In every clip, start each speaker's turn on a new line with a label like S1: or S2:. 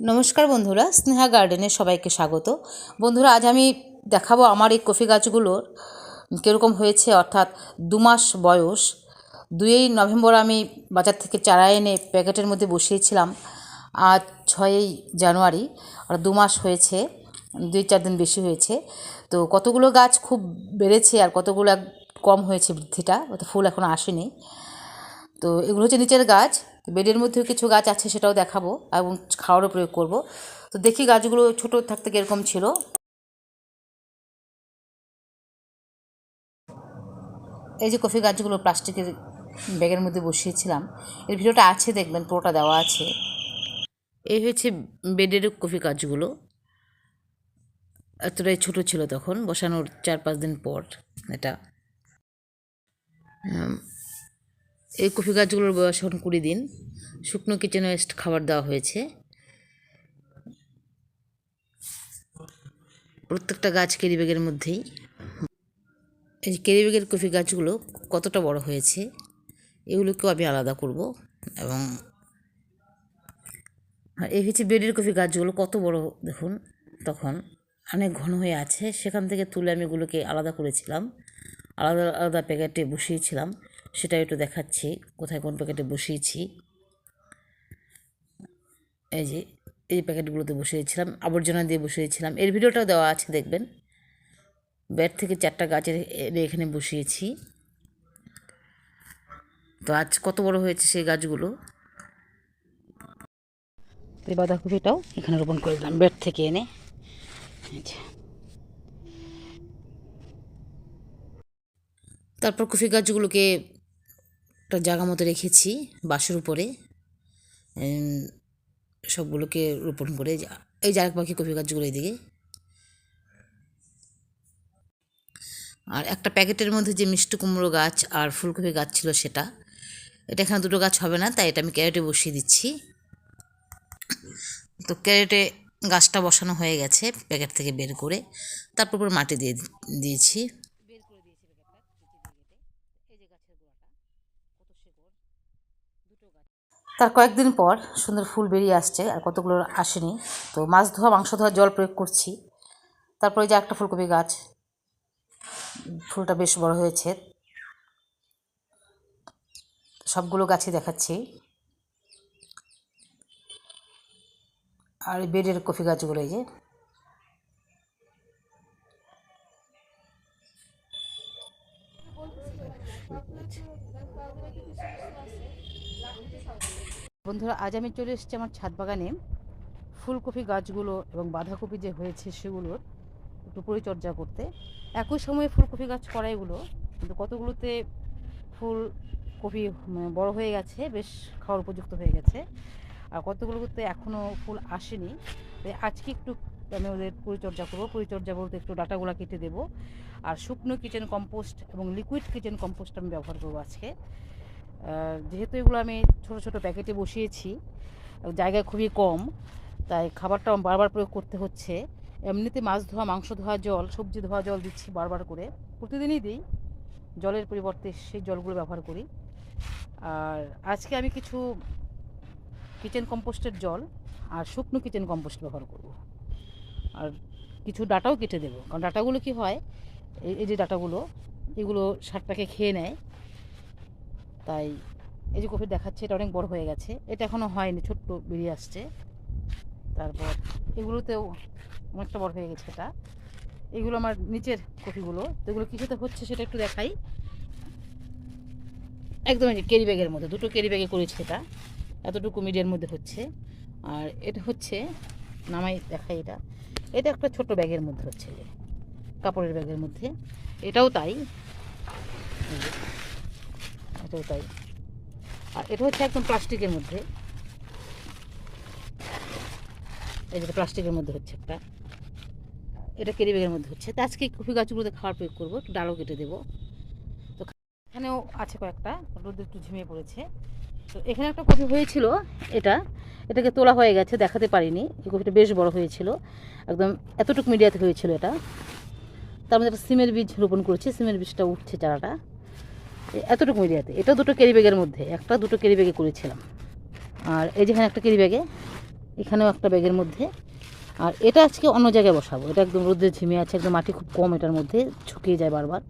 S1: নমস্কার বন্ধুরা, স্নেহা গার্ডেনে সবাইকে স্বাগত। বন্ধুরা, আজ আমি দেখাবো আমার এই কফি গাছগুলোর কীরকম হয়েছে, অর্থাৎ দু মাস বয়স। দুই নভেম্বর আমি বাজার থেকে চারা এনে প্যাকেটের মধ্যে বসিয়েছিলাম, আজ ছয়ই জানুয়ারি, আর দু মাস হয়েছে, দুই চার দিন বেশি হয়েছে। তো কতগুলো গাছ খুব বেড়েছে আর কতগুলো কম হয়েছে বৃদ্ধিটা ফুল এখনও আসেনি। তো এগুলো হচ্ছে নিচের গাছ বেডের মধ্যেও কিছু গাছ আছে সেটাও দেখাবো এবং খাওয়ারও প্রয়োগ করব। তো দেখি গাছগুলো ছোট থাকতে কীরকম ছিল। এই যে কফি গাছগুলো প্লাস্টিকের ব্যাগের মধ্যে বসিয়েছিলাম, এর ভিডিওটা আছে দেখবেন, পুরোটা দেওয়া আছে। এই হয়েছে বেডের কফি গাছগুলো। এতটাই ছোট ছিল তখন, বসানোর চার পাঁচ দিন পর এটা। এই কফি গাছগুলোর বয়স এখন কুড়ি দিন। শুকনো কিচেন ওয়েস্ট খাবার দেওয়া হয়েছে। প্রত্যেকটা গাছ কেরি ব্যাগের মধ্যেই। এই যে কেরি ব্যাগের কফি গাছগুলো কতটা বড় হয়েছে, এগুলোকেও আমি আলাদা করব এবং এই হচ্ছে বেডের কফি গাছগুলো কত বড় দেখুন, তখন অনেক ঘন হয়ে আছে। সেখান থেকে তুলে আমি এগুলোকে আলাদা করেছিলাম। আলাদা আলাদা প্যাকেটে বসিয়েছিলাম। সেটা একটু দেখাচ্ছি কোথায় কোন প্যাকেটে বসিয়েছি। এই যে এই প্যাকেটগুলোতে বসিয়েছিলাম আবর্জনা দিয়ে বসিয়েছিলাম। এর ভিডিওটাও দেওয়া আছে দেখবেন। ব্যাট থেকে চারটা গাছের এনে এখানে বসিয়েছি। তো আজ কত বড় হয়েছে সেই গাছগুলো? এই বাঁধাকপিটাও এখানে রোপণ করে দিলাম বেড থেকে এনে। যে। তারপর কফি গাছগুলোকে জায়গা মতো রেখেছি বাসের উপরে। সবগুলোকে রোপণ করে এই আরেক পাখি কফি গাছগুলো এইদিকে আর একটা প্যাকেটের মধ্যে যে মিষ্টি কুমড়ো গাছ আর ফুলকপি গাছ ছিল সেটা, এটা এখানে দুটো গাছ হবে না, তাই এটা আমি ক্যারেটে বসিয়ে দিচ্ছি। তো ক্যারেটে গাছটা বসানো হয়ে গেছে প্যাকেট থেকে বের করে, তারপর মাটি দিয়ে দিয়েছি। তার কয়েকদিন পর সুন্দর ফুল বেরিয়ে আসছে আর কতগুলো আসেনি। তো মাছ ধোয়া, মাংস ধোয়া জল প্রয়োগ করছি। তারপরে যে একটা ফুলকপি গাছ, ফুলটা বেশ বড় হয়েছে। সবগুলো গাছই দেখাচ্ছি। আর বেডের কফি গাছগুলো এই যে। বন্ধুরা, আজ আমি চলে এসেছি আমার ছাদ বাগানে। ফুলকপি গাছগুলো এবং বাঁধাকপি যে হয়েছে সেগুলোর একটু পরিচর্যা করতে। একই সময়ে ফুলকপি গাছ করা এগুলো কিন্তু কতগুলোতে ফুল কপি মানে বড় হয়ে গেছে, বেশ খাওয়ার উপযুক্ত হয়ে গেছে। আর কতগুলোতে এখনও ফুল আসেনি। তাই আজকে একটু আমি ওদের পরিচর্যা করব। পরিচর্যা বলতে একটু ডাটাগুলো কেটে দেবো। আর শুকনো কিচেন কম্পোস্ট এবং লিকুইড কিচেন কম্পোস্ট আমি ব্যবহার করব আজকে। যেহেতু এগুলো আমি ছোট ছোট প্যাকেটে বসিয়েছি, জায়গা খুবই কম, তাই খাবারটা বারবার প্রয়োগ করতে হচ্ছে। এমনিতে মাছ ধোয়া, মাংস ধোয়া, জল, সবজি ধোয়া, জল দিচ্ছি বারবার করে। প্রতিদিনই দিই, জলের পরিবর্তে সেই জলগুলো ব্যবহার করি। আর আজকে আমি কিছু কিচেন কম্পোস্টের জল আর শুকনো কিচেন কম্পোস্ট ব্যবহার করব। আর কিছু ডাটাও কেটে দেবো, কারণ ডাটাগুলো কি হয় এই যে ডাটাগুলো, এগুলো সারটাকে খেয়ে নেয়। তাই এই যে কফি দেখাচ্ছে, এটা অনেক বড় হয়ে গেছে। এটা এখনও হয়নি, ছোট্ট বেরিয়ে আসছে। তারপর এগুলোতেও অনেকটা বড় হয়ে গেছে এটা। এগুলো আমার নিচের কফিগুলো। তো এগুলো কিছুতে হচ্ছে সেটা একটু দেখাই। একদম ক্যারি ব্যাগের মধ্যে, দুটো ক্যারি ব্যাগে করেছি এটা। এতটুকু মিডিয়ার মধ্যে হচ্ছে। আর এটা হচ্ছে, নামাই দেখাই এটা। এটা একটা ছোট ব্যাগের মধ্যে হচ্ছে। কাপড়ের ব্যাগের মধ্যে। এটাও তাই। এই তাই আর এটা হচ্ছে একদম প্লাস্টিকের মধ্যে। এই যেটা প্লাস্টিকের মধ্যে হচ্ছে একটা। এটা কেরি ব্যাগের মধ্যে হচ্ছে। তো আজকে কফি গাছগুলোতে খাওয়ার প্রয়োগ করব। একটু ডালও কেটে দেবো। তো এখানেও আছে কয়েকটা। রোদে একটু ঝিমিয়ে পড়েছে। তো এখানে একটা কফি হয়েছিল, এটা। এটাকে তোলা হয়ে গেছে, দেখাতে পারিনি। এই কফিটা বেশ বড় হয়েছিল। একদম এতটুকু মিডিয়াতে হয়েছিল এটা। তার মধ্যে একটা সিমের বীজ রোপণ করেছি। সিমের বীজটা উঠছে চারাটা। এতটুকু মিডিয়াতে এটা দুটো ক্যারি ব্যাগের মধ্যে। একটা দুটো ক্যারি ব্যাগে করেছিলাম। আর এই যেখানে একটা ক্যারি ব্যাগে এখানেও একটা ব্যাগের মধ্যে। আর এটা আজকে অন্য জায়গায় বসাবো। এটা একদম রোদ্রে ঝিমে আছে, একদম মাটি খুব কম এটার মধ্যে, শুকিয়ে যায় বারবার।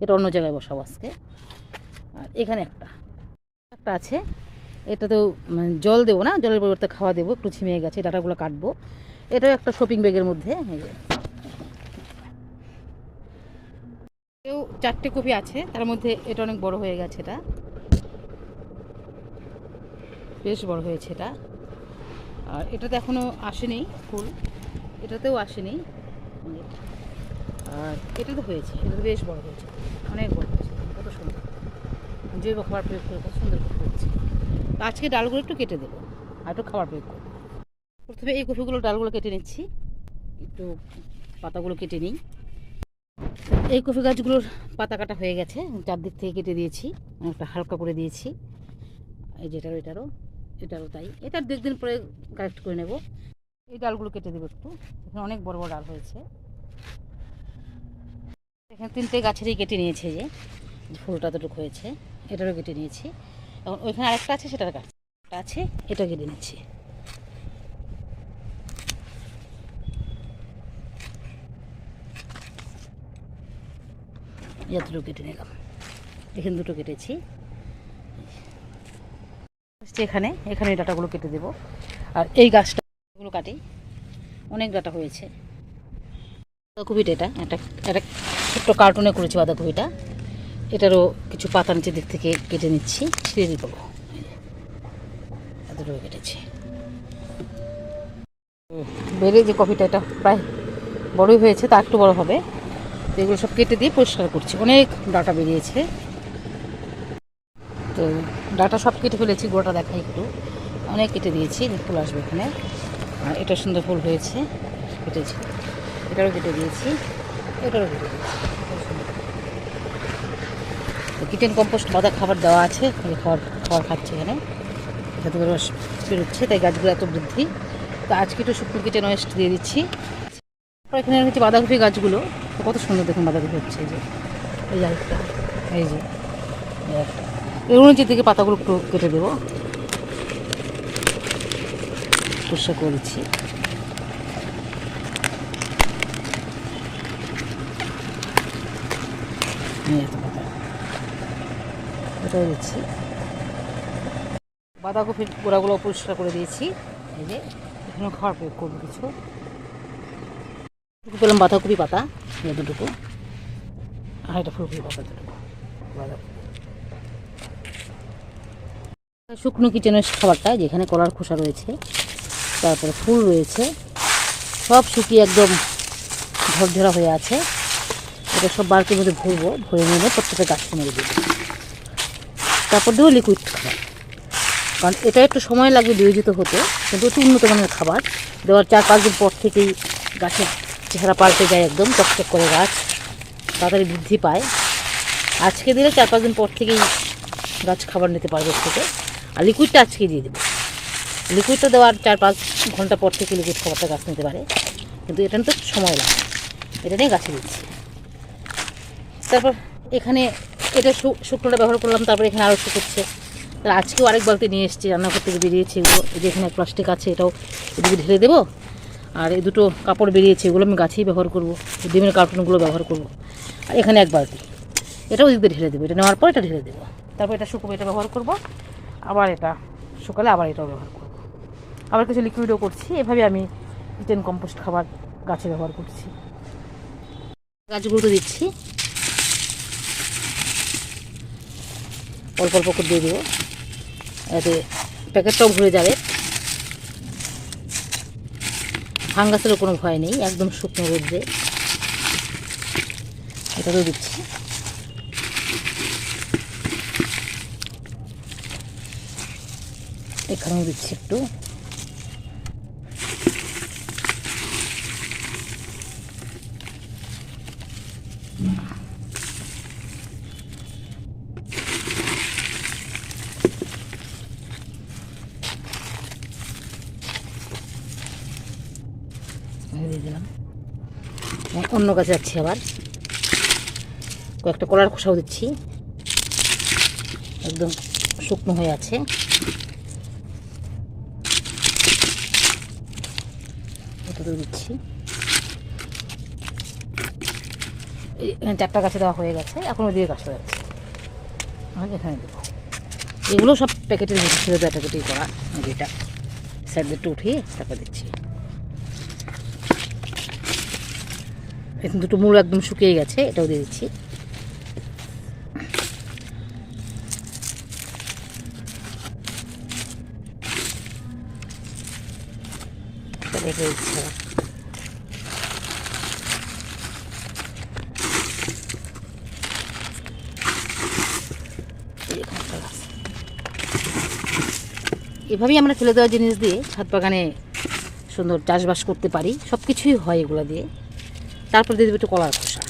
S1: এটা অন্য জায়গায় বসাবো আজকে। আর এখানে একটা। একটা আছে। এটাতেও মানে জল দেবো না, জলের পরিবর্তে খাওয়া দেবো, একটু ঝিমিয়ে গেছে, ডাটাগুলো কাটবো। এটাও একটা শপিং ব্যাগের মধ্যে এই যে। এও চারটে কপি আছে, তার মধ্যে এটা অনেক বড় হয়ে গেছে এটা। বেশ বড় হয়েছে এটা। আর এটাতে এখনও আসেনি ফুল, এটাতেও আসেনি। আর এটা তো হয়েছে এটা তো বেশ বড় হয়েছে, অনেক বড় হয়েছে, কত সুন্দর। জৈব খাবার প্রয়োগ করে কত সুন্দর হয়েছে তো আজকে ডালগুলো একটু কেটে দেবো, আর একটু খাবার প্রয়োগ করব। প্রথমে এই কফিগুলো ডালগুলো কেটে নিচ্ছি, একটু পাতাগুলো কেটে নিই। এই কফি গাছগুলোর পাতা কাটা হয়ে গেছে, চারদিক থেকে কেটে দিয়েছি একটা হালকা করে দিয়েছি। এই যেটারও এটারও এটারও তাই। এটার দু একদিন পরে কালেক্ট করে নেব। এই ডালগুলো কেটে দেবো একটু। এখানে অনেক বড় বড় ডাল হয়েছে। এখানে তিনটে গাছেরই কেটে নিয়েছে যে, ফুলটা তোটুক হয়েছে। এটারও কেটে নিয়েছি। এখন ওইখানে আরেকটা আছে, সেটার একটা আছে, এটা কেটে নিচ্ছি। এতটুকু কেটে নিলাম। এখানে দুটো কেটেছি। এখানে। এখানে ডাটাগুলো কেটে দেবো। আর এই গাছটাগুলো কাটি। অনেক ডাটা হয়েছে। বাঁধাকপিটা এটা একটা একটা ছোট্ট কার্টুনে করেছি বাঁধাকপিটা। এটারও কিছু পাতা নিচের দিক থেকে কেটে নিচ্ছি। ছিঁড়ে দিয়ে দেবো। এতটুকু কেটেছি। বেড়ে যে কপিটা, এটা প্রায় বড়ই হয়েছে, তা একটু বড় হবে। তো এগুলো সব কেটে দিয়ে পরিষ্কার করছি। অনেক ডাটা বেরিয়েছে। তো ডাটা সব কেটে ফেলেছি, গোটা দেখাই একটু। অনেক কেটে দিয়েছি, ফুল আসবে এখানে। আর এটা সুন্দর ফুল হয়েছে কেটেছি এটারও কেটে দিয়েছি, এটারও কেটে দিয়েছি। কিচেন কম্পোস্ট বাদা খাবার দেওয়া আছে খাবার খাবার খাচ্ছে এখানে। থেকে রস বেরোচ্ছে, তাই গাছগুলো এত বৃদ্ধি। তো আজকে একটু শুকনো কিচেন ওয়েস্ট দিয়ে দিচ্ছি। এখানে হচ্ছে বাঁধাকপি গাছগুলো। কত সুন্দর দেখুন বাঁধাকপি হচ্ছে এই যে। এই আরেকটা। এই যে একটা। এর নিচের দিকে পাতাগুলো একটু কেটে দেবো। পরিষ্কার করেছি। দিচ্ছি। বাঁধাকপির গোড়াগুলো পরিষ্কার করে দিয়েছি। এই যে এখানে খাওয়ার প্রয়োগ করব কিছু। পেলাম বাঁধাকপি পাতা। আর এটা শুকনো কিচেনের খাবারটা, যেখানে কলার খোসা রয়েছে, তারপরে ফুল রয়েছে, সব শুকিয়ে একদম ঝরঝরা হয়ে আছে। এটা সব বালতির মধ্যে ভরবো, ভরে নিলে প্রত্যেকটা গাছকে মেরে দেবো। তারপর দেবো লিকুইড খাবার। কারণ এটা একটু সময় লাগবে বিয়োজিত হতে, কিন্তু অতি উন্নত মানের খাবার। দেওয়ার চার পাঁচ দিন পর থেকেই গাছের চেহারা পাল্টে যায় একদম চকচক করে গাছ, তাড়াতাড়ি বৃদ্ধি পায়। আজকে দিলে চার পাঁচ দিন পর থেকেই গাছ খাবার নিতে পারবে থেকে। আর লিকুইডটা আজকে দিয়ে দেবো। লিকুইডটা দেওয়ার চার পাঁচ ঘণ্টা পর থেকে লিকুইড খাবারটা গাছ নিতে পারে। কিন্তু এটা তো সময় লাগে। এটা নিয়ে গাছে দিচ্ছি। তারপর এখানে এটা শু- শুকনোটা ব্যবহার করলাম, তারপর এখানে আরও শুকোচ্ছে তাহলে আজকেও আরেক বালতি নিয়ে এসেছি, রান্না করতে বেরিয়েছে এগুলো। এখানে প্লাস্টিক আছে, এটাও এদিকে ঢেলে দেবো। আর এই দুটো কাপড় বেরিয়েছে, এগুলো আমি গাছেই ব্যবহার করব, ডিমের কার্টুনগুলো ব্যবহার করব। আর এখানে এক বালতি। এটাও ওদিক দিয়ে ঢেলে দেবো, এটা নেওয়ার পর এটা ঢেলে দেবো। তারপর এটা শুকোবে, এটা ব্যবহার করব। আবার এটা শুকালে আবার এটাও ব্যবহার করব। আবার কিছু লিকুইডও করছি, এভাবে আমি কিচেন কম্পোস্ট খাবার গাছে ব্যবহার করছি। গাছগুলো তো দিচ্ছি। অল্প অল্প করে দিয়ে দেবো। এতে প্যাকেটটাও ভরে যাবে। ফাঙ্গাসেরও কোনো ভয় নেই একদম শুকনো রোদ্রে। এটাতেও দিচ্ছি। এখানেও দিচ্ছি একটু আমি দিয়ে দিলাম হ্যাঁ, অন্য কাছে যাচ্ছি আবার। কয়েকটা কলার খোসাও দিচ্ছি। একদম শুকনো হয়ে আছে। দিচ্ছি। চারটা গাছে দেওয়া হয়ে গেছে। এখন ওদিকে হয়ে যাচ্ছে এখানে দেবো। এগুলো সব প্যাকেটের দেওয়া প্যাকেটেই করা। যেটা দিয়ে উঠিয়ে তারপর দিচ্ছি। এখন দুটো মূল একদম শুকিয়ে গেছে, এটাও দিয়ে দিচ্ছি দিচ্ছি। এভাবেই আমরা ফেলে দেওয়া জিনিস দিয়ে ছাদ বাগানে সুন্দর চাষবাস করতে পারি সব কিছুই হয় এগুলো দিয়ে তারপর দিয়ে দেবো একটু কলার খোসা।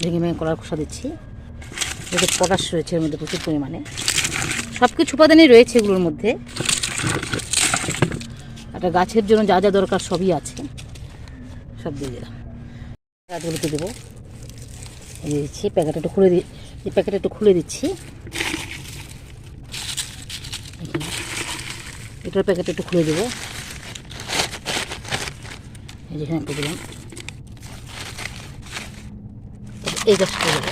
S1: ভেঙে ভেঙে কলার খোসা দিচ্ছি। এতে পটাশ রয়েছে এর মধ্যে প্রচুর পরিমাণে। সব কিছু উপাদানই রয়েছে এগুলোর মধ্যে। একটা গাছের জন্য যা যা দরকার সবই আছে। সব দিয়ে দিলাম। গাছগুলোকে দেবো। এই যে দিচ্ছি প্যাকেট একটু খুলে দি, এই প্যাকেট একটু খুলে দিচ্ছি। এটার প্যাকেট একটু খুলে দেবো। যেখানে দিলাম তারপর এই গাছটা দেবো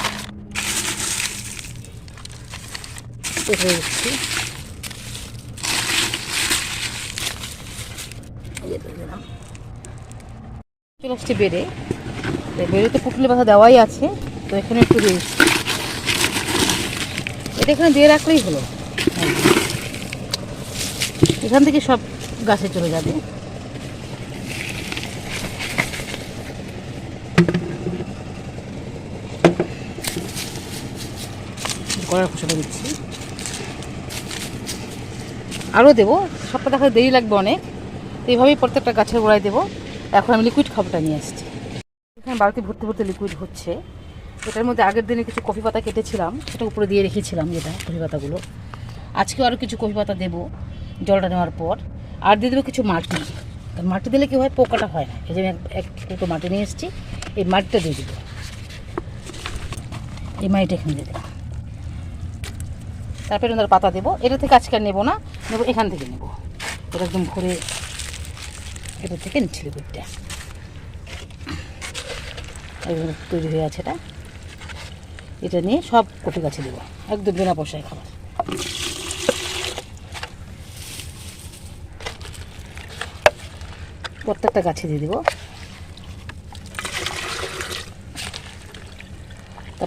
S1: এটা দিচ্ছি চলে আসছে বেড়ে। তো বেড়ে তো পুটলি পাতা দেওয়াই আছে, তো এখানে একটু দিয়ে এটা এখানে দিয়ে রাখলেই হলো। এখান থেকে সব গাছে চলে যাবে। কড়ার খোসাটা দিচ্ছি। আরও দেবো, সবটা দেখা দেরি লাগবে অনেক। তো এইভাবেই প্রত্যেকটা গাছের গোড়ায় দেবো। এখন আমি লিকুইড খাবারটা নিয়ে আসছি। এখানে বাড়িতে ভর্তি ভর্তি লিকুইড হচ্ছে। এটার মধ্যে আগের দিনে কিছু কফি পাতা কেটেছিলাম, সেটা উপরে দিয়ে রেখেছিলাম যেটা, কফি পাতাগুলো। আজকে আরও কিছু কফি পাতা দেবো জলটা নেওয়ার পর। আর দিয়ে দেবো কিছু মাটি। মাটি দিলে কি হয়, পোকাটা হয় না। এই যে আমি এক- এক কুটো মাটি নিয়ে এসেছি, এই মাটিটা দিয়ে দেবো। এই মাটিটা এখানে দিয়ে দেবো তারপরে ওনার পাতা দেবো। এটা থেকে আজকে নেব না, নেব এখান থেকে নেব। এটা একদম ভরে এটা থেকে নিচ্ছি লিকুইডটা তৈরি হয়ে আছে এটা। এটা নিয়ে সব কপি গাছে দেবো। একদম বিনা পয়সায় খাবার। প্রত্যেকটা গাছে দিয়ে দেবো।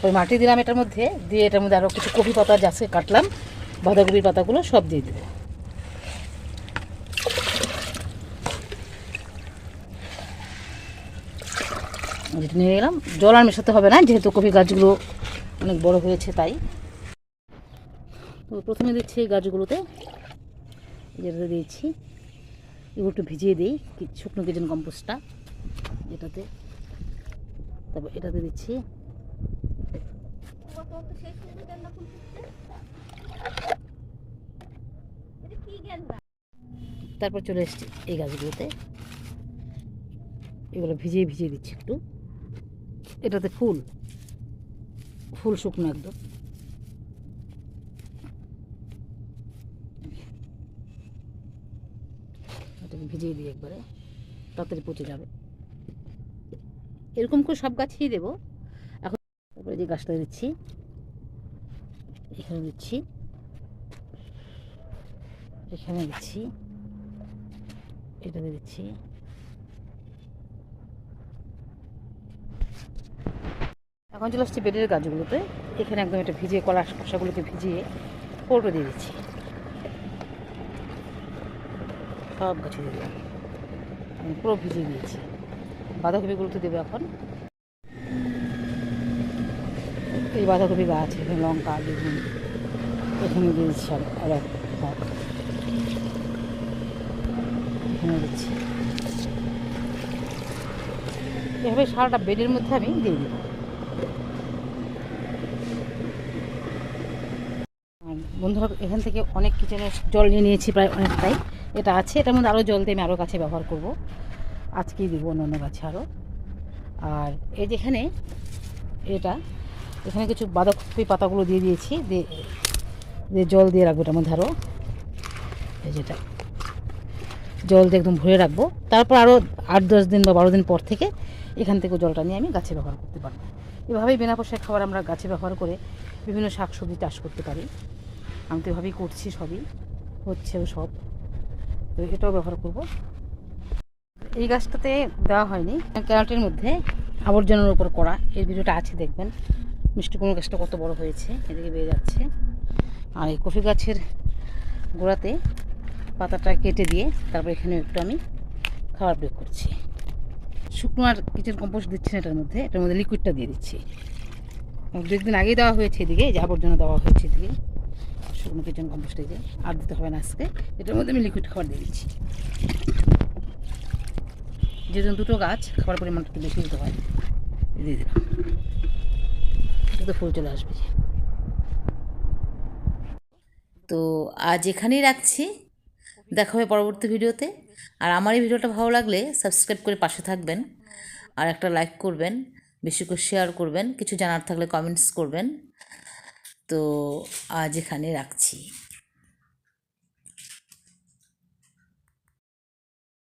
S1: তারপর মাটি দিলাম এটার মধ্যে, দিয়ে এটার মধ্যে আরও কিছু কপি পাতা যাচ্ছে কাটলাম, বাঁধাকপির পাতাগুলো সব দিয়ে দেবো যেটা নিয়ে গেলাম জল আর মেশাতে হবে না, যেহেতু কপি গাছগুলো অনেক বড় হয়েছে তাই। তো প্রথমে দিচ্ছি এই গাছগুলোতে যেটাতে দিয়েছি। এগুলো একটু ভিজিয়ে দিই শুকনো কিচেন কম্পোস্টটা, এটাতে। তারপর এটাতে দিচ্ছি তারপর চলে এসেছি এই গাছগুলোতে। এগুলো ভিজিয়ে ভিজিয়ে দিচ্ছি একটু। এটাতে ফুল। ফুল শুকনো একদম। এটাকে ভিজিয়ে দিই একবারে। তাড়াতাড়ি পচে যাবে। এরকম করে সব গাছেই দেবো। এখন তারপরে যে গাছটা দিচ্ছি এখানে দিচ্ছি। এখানে দিচ্ছি। এটাতে দিচ্ছি। এখন চলে আসছি বেডের গাছগুলোতে। এখানে একদম এটা ভিজিয়ে, কলা খোসাগুলোকে ভিজিয়ে পৌটো দিয়ে দিচ্ছি। সব গাছে দিলাম। পুরো ভিজিয়ে দিয়েছি। বাঁধাকপিগুলোতে দেবো এখন। এই বাঁধাকপি গাছ, এখানে লঙ্কা, বেগুন, এখানে দিয়েছি আর দিচ্ছি। এভাবে সারাটা বেডের মধ্যে আমি দিয়ে দেবো বন্ধুরা, এখান থেকে অনেক কিচেনের জল নিয়ে নিয়েছি প্রায় অনেকটাই। এটা আছে, এটার মধ্যে আরও জল দিয়ে আমি আরও গাছে ব্যবহার করব। আজকেই দেবো অন্য অন্য গাছে আরও আর এই যেখানে এটা এখানে কিছু বাঁধাকপি পাতাগুলো দিয়ে দিয়েছি, দিয়ে জল দিয়ে রাখব এটার মধ্যে আরও এই যেটা জল দিয়ে একদম ভরে রাখব। তারপর আরও আট দশ দিন বা বারো দিন পর থেকে এখান থেকে জলটা নিয়ে আমি গাছে ব্যবহার করতে পারব। এভাবেই বিনা পয়সায় খাবার আমরা গাছে ব্যবহার করে বিভিন্ন শাকসবজি চাষ করতে পারি। আমি তো এভাবেই করছি সবই, হচ্ছেও সব। তো এটাও ব্যবহার করব। এই গাছটাতে দেওয়া হয়নি। ক্যারাটের মধ্যে আবর্জনার উপর করা, এই ভিডিওটা আছে, দেখবেন। মিষ্টি কুমড়ো গাছটা কত বড় হয়েছে, এদিকে বেড়ে যাচ্ছে। আর এই কফি গাছের গোড়াতে পাতাটা কেটে দিয়ে তারপর এখানে একটু আমি খাবার প্রয়োগ করছি। শুকনো আর কিচেন কম্পোস্ট দিচ্ছি না এটার মধ্যে এটার মধ্যে লিকুইডটা দিয়ে দিচ্ছি। দু একদিন আগেই দেওয়া হয়েছে এদিকে যে আবর্জনা দেওয়া হয়েছে এদিকে, শুকনো কিচেন কম্পোস্টে যে, আর দিতে হবে না আজকে। এটার মধ্যে আমি লিকুইড খাবার দিয়ে দিচ্ছি। যেহেতু দুটো গাছ, খাবার পরিমাণটা একটু বেশি দিতে হয়। দিয়ে দিলাম। দুটো ফুল চলে আসবে।
S2: তো আজ এখানেই রাখছি। দেখা হবে পরবর্তী ভিডিওতে। আর আমার এই ভিডিওটা ভালো লাগলে সাবস্ক্রাইব করে পাশে থাকবেন। আর একটা লাইক করবেন, বেশি করে শেয়ার করবেন, কিছু জানার থাকলে কমেন্টস করবেন। তো আজ এখানে রাখছি।